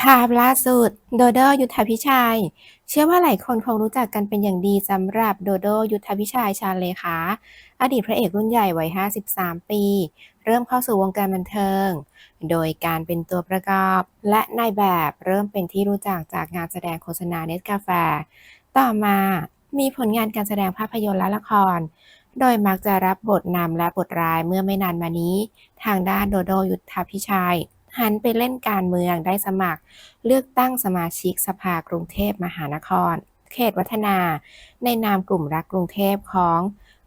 ภาพล่าสุด โดโดยุทธพิชัย เชื่อว่าหลายคนคงรู้จักกันเป็นอย่างดีสำหรับโดโดยุทธพิชัยชาเลขา อดีตพระเอกรุ่นใหญ่วัย 53 ปี เริ่มเข้าสู่วงการบันเทิง โดยการเป็นตัวประกอบ และนายแบบเริ่มเป็นที่รู้จักจากงานแสดงโฆษณาเนสกาแฟ ต่อมามีผลงานการแสดงภาพยนตร์และละคร โดยมักจะรับบทนำและบทร้ายเมื่อไม่นานมานี้ ทางด้านโดโดยุทธพิชัย หันไปเล่นการเมืองได้สมัคร เลือกตั้งสมาชิกสภากรุงเทพมหานคร เขตวัฒนา ในนามกลุ่มรักกรุงเทพของ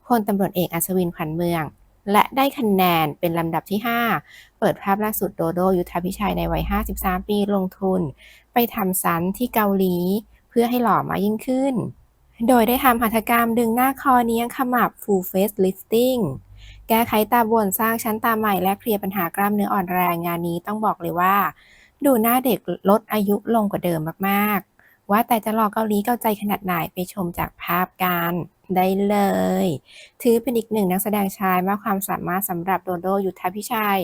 พลตำรวจเอกอัศวินขวัญเมือง และได้คะแนนเป็นลำดับที่ 5 เปิดภาพล่าสุดโดโดยุทธพิชัยในวัย 53 ปีลงทุน ไปทำซันที่เกาหลี เพื่อให้หล่อมายิ่งขึ้น โดยได้ทำหัตถกรรมดึงหน้าคอเนี้ยงขมับ full face lifting แก้ไขตาบวมสร้างชั้นตาใหม่และเคลียร์ปัญหากล้ามเนื้ออ่อนแรงงานนี้ต้องบอกเลยว่า ดูหน้าเด็กลดอายุลงกว่าเดิมมากๆ ว่าแต่จะหล่อเกาหลีเกาใจขนาดไหนไปชมจากภาพกันได้เลย ถือเป็นอีกหนึ่งนักแสดงชายมากความสามารถสำหรับโดโดยุทธพิชัย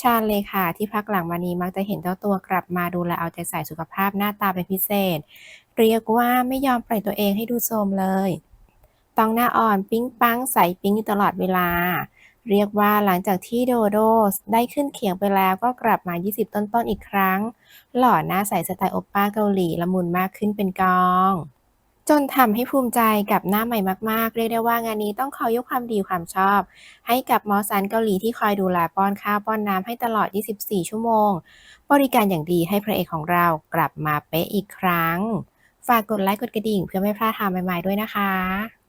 ชาญเลขาที่พักหลังมานี้มักจะเห็นเจ้าตัวกลับมาดูแลเอาใจใส่สุขภาพหน้าตาเป็นพิเศษ เรียกว่าไม่ยอมปล่อยตัวเองให้ดูโทรมเลยต้องหน้าอ่อนปิ๊งปังใสปิ๊งอยู่ตลอดเวลา เรียกว่าหลังจากที่โดโดได้ขึ้นเขียงไปแล้วก็กลับมา 20 ต้นๆอีกครั้ง หล่อหน้าใสสไตล์โอปป้าเกาหลีละมุนมากขึ้นเป็นกอง จนทำให้ภูมิใจกับหน้าใหม่มากๆ เรียกได้ว่างานนี้ต้องขอยกความดีความชอบ ให้กับหมอสันเกาหลีที่คอยดูแลป้อนข้าวป้อนน้ำให้ตลอด 24 ชั่วโมง บริการอย่างดีให้พระเอกของเรากลับมาเป๊ะอีกครั้ง ฝากกดไลค์กดกระดิ่งเพื่อไม่พลาดทางใหม่ๆด้วยนะคะ